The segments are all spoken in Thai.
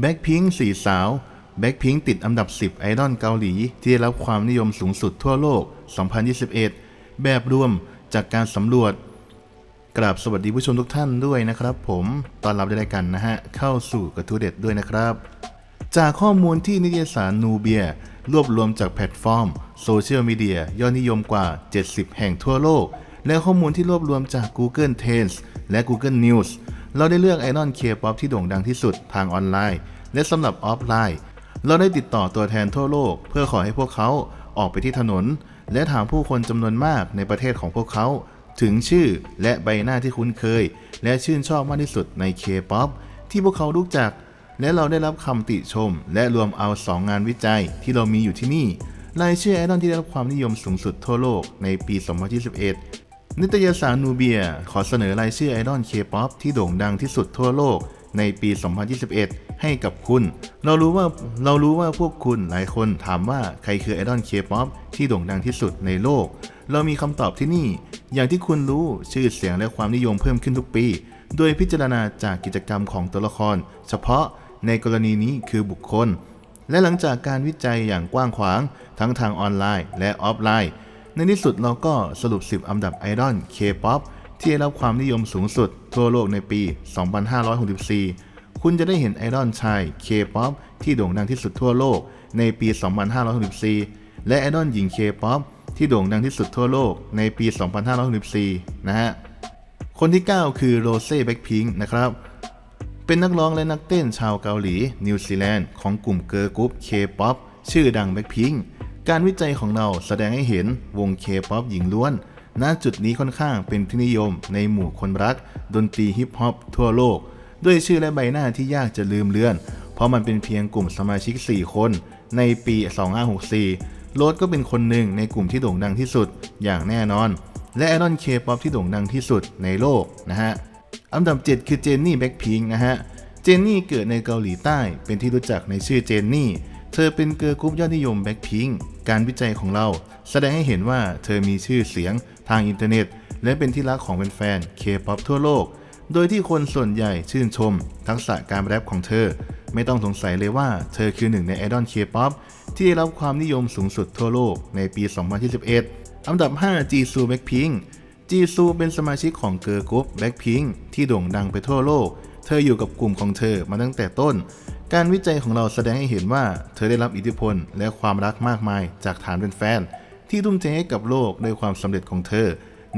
แบ็คพิงค์สี่สาวแบ็คพิงค์ติดอันดับ 10 ไอดอลเกาหลี ที่ได้รับความนิยมสูงสุดทั่วโลก 2021 แบบรวมจากการสำรวจ กราบสวัสดีผู้ชมทุกท่านด้วยนะครับผมตอนรับได้กันนะฮะ เข้าสู่กระทู้เด็ดด้วยนะครับ จากข้อมูลที่นิตยสารนูเบีย รวบรวมจากแพลตฟอร์ม โซเชียลมีเดียยอดนิยมกว่า 70 แห่งทั่วโลก และข้อมูลที่รวบรวมจาก Google Trends และ Google News เราได้เลือกไอดอลเคป๊อปที่โด่งดังที่สุดทางออนไลน์ และสำหรับออฟไลน์ เราได้ติดต่อตัวแทนทั่วโลก เพื่อขอให้พวกเขาออกไปที่ถนน และถามผู้คนจำนวนมากในประเทศของพวกเขา ถึงชื่อและใบหน้าที่คุ้นเคย และชื่นชอบมากที่สุดใน K-POP ที่พวกเขารู้จัก และเราได้รับคำติชม และรวมเอา 2 งานวิจัยที่เรามีอยู่ที่นี่รายชื่อไอดอลที่ได้รับความนิยมสูงสุดทั่วโลกในปี 2021 นิตยสารนูเบียขอเสนอรายชื่อไอดอล K-POP ที่โด่งดังที่สุดทั่วโลกในปี 2021 ให้กับคุณ เรารู้ว่าเรารู้ว่าพวกคุณหลายคนถามว่าใครคือไอดอล K-POP ที่โด่งดังที่สุดในโลก เรามีคำตอบที่นี่ อย่างที่คุณรู้ชื่อเสียงและความนิยมเพิ่มขึ้นทุกปี โดยพิจารณาจากกิจกรรมของตัวละคร เฉพาะในกรณีนี้คือบุคคล และหลังจากการวิจัยอย่างกว้างขวาง ทั้งทางออนไลน์ และออฟไลน์ ในที่สุดเราก็สรุป 10 อันดับไอดอล K-POP ที่ได้รับความนิยมสูงสุดทั่วโลกในปี 2564 คุณจะได้เห็นไอดอลชาย K-POP ที่โด่งดังที่สุดทั่วโลกในปี 2564 และไอดอลหญิง K-POP ที่โด่งดังที่สุดทั่วโลกในปี 2564 นะฮะ คนที่ 9 คือโรเซ่แบ็คพิงค์นะครับ เป็นนักร้องและนักเต้นชาวเกาหลี นิวซีแลนด์ของกลุ่มเกิร์ลกรุ๊ป K-POP ชื่อดังแบ็คพิงค์ การวิจัยของเราแสดงให้เห็นวง K-POP หญิงล้วน ณ จุดนี้ค่อนข้างเป็นที่นิยมในหมู่คนรัก ดนตรีฮิปฮอปทั่วโลก ด้วยชื่อและใบหน้าที่ยากจะลืมเลือน เพราะมันเป็นเพียงกลุ่มสมาชิก 4 คน ในปี 2564 โรสก็เป็นคนหนึ่งในกลุ่มที่โด่งดังที่สุดอย่างแน่นอน และไอดอลเคป๊อปที่โด่งดังที่สุดในโลกนะฮะ อันดับ 7 คือเจนนี่แบ็คพิงนะฮะ เจนนี่เกิดในเกาหลีใต้ เป็นที่รู้จักในชื่อเจนนี่ เธอเป็นเกิร์ลกรุ๊ปยอดนิยมแบ็คพิงการวิจัยของเราแสดงให้เห็นว่าเธอมีชื่อเสียงทางอินเทอร์เน็ต และเป็นที่รักของแฟนๆเคป๊อปทั่วโลก โดยที่คนส่วนใหญ่ชื่นชม ทักษะการแรปของเธอ ไม่ต้องสงสัยเลยว่าเธอคือหนึ่งในไอดอลเคป๊อปที่ได้รับความนิยมสูงสุดทั่วโลกในปี 2021 อันดับ5จีซูแบ็คพิงจีซูเป็นสมาชิกของเกิร์ลกรุ๊ปแบ็คพิงที่โด่งดังไปทั่วโลก เธออยู่กับกลุ่มของเธอมาตั้งแต่ต้น การวิจัยของเราแสดงให้เห็นว่า เธอได้รับอิทธิพลและความรักมากมายจากฐานแฟน ที่ทุ่มเทให้กับโลกด้วยความสำเร็จของเธอ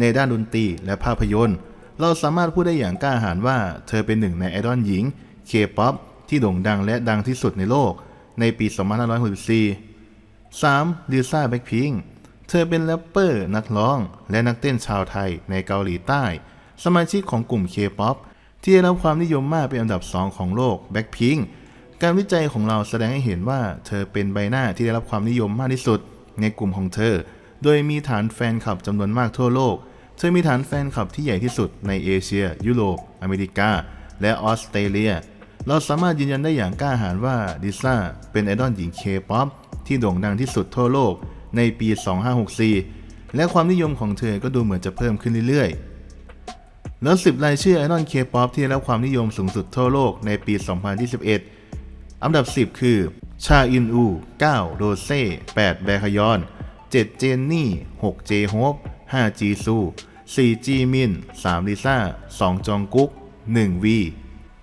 ในด้านดนตรีและภาพยนตร์ เราสามารถพูดได้อย่างกล้าหาญว่า เธอเป็นหนึ่งในไอดอลหญิง K-POP ที่โด่งดังและดังที่สุดในโลก ในปี 2564 3. ลิซ่าแบ็คพิงเธอเป็นแรปเปอร์นักร้อง และนักเต้นชาวไทยในเกาหลีใต้ สมาชิกของกลุ่ม K-POP ที่ได้รับความนิยมมากเป็นอันดับ 2 ของโลกแบ็คพิง การวิจัยของเราแสดงให้เห็นว่าเธอเป็นใบหน้าที่ได้รับความนิยมมากที่สุดในกลุ่มของเธอ โดยมีฐานแฟนคลับจำนวนมากทั่วโลก เธอมีฐานแฟนคลับที่ใหญ่ที่สุดในเอเชีย ยุโรป อเมริกา และออสเตรเลีย เราสามารถยืนยันได้อย่างกล้าหาญว่าดิซ่าเป็นไอดอลหญิงเคป๊อปที่โด่งดังที่สุดทั่วโลกในปี 2564 และความนิยมของเธอก็ดูเหมือนจะเพิ่มขึ้นเรื่อยๆ แล้ว 10 รายชื่อไอดอลเคป๊อปที่ได้รับความนิยมสูงสุดทั่วโลกในปี 2021 อันดับ 10 คือ ชาอินอู 9 โรเซ่ 8 แบคยอน 7 เจนนี่ 6 เจโฮป5จีซู 4 จีมิน 3 ลิซ่า 2 จองกุ๊ก 1 วี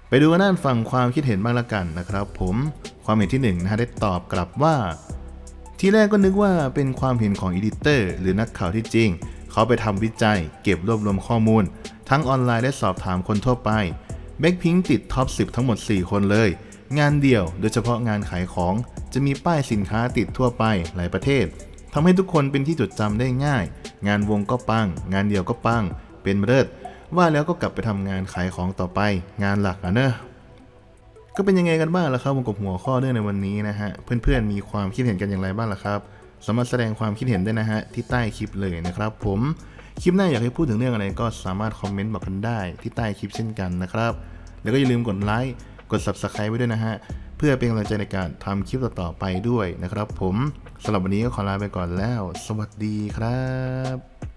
ไปดูกันด้านฝั่งความคิดเห็นบ้างละกันนะครับผมความเห็นที่ 1 นะฮะได้ตอบกลับว่า ทีแรกก็นึกว่าเป็นความเห็นของอีดิเตอร์หรือนักข่าวที่จริง เขาไปทำวิจัย เก็บรวบรวมข้อมูล ทั้งออนไลน์และสอบถามคนทั่วไปแบ็คพิงติดท็อป 10 ทั้งหมด 4 คนเลย งานเดี่ยว โดยเฉพาะงานขายของจะมีป้ายสินค้าติดทั่วไปหลายประเทศทำให้ทุกคนเป็นที่จดจำได้ง่าย งานวงก็ปัง งานเดี่ยวก็ปัง เป็นเลิศว่าแล้วก็กลับไปทำงานขายของต่อไป งานหลักอะเนอะก็เป็นยังไงกันบ้างล่ะครับกับหัวข้อเรื่องในวันนี้นะฮะ เพื่อนๆมีความคิดเห็นกันอย่างไรบ้างล่ะครับ สามารถแสดงความคิดเห็นได้นะฮะที่ใต้คลิปเลยนะครับผม คลิปหน้าอยากให้พูดถึงเรื่องอะไรก็สามารถคอมเมนต์บอกกันได้ที่ใต้คลิปเช่นกันนะครับ แล้วก็อย่าลืมกดไลค์ กด subscribe ไว้ด้วยนะฮะ เพื่อเป็นกำลังใจในการทำคลิปต่อๆไปด้วยนะครับผมสำหรับวันนี้ก็ขอลาไปก่อนแล้ว สวัสดีครับ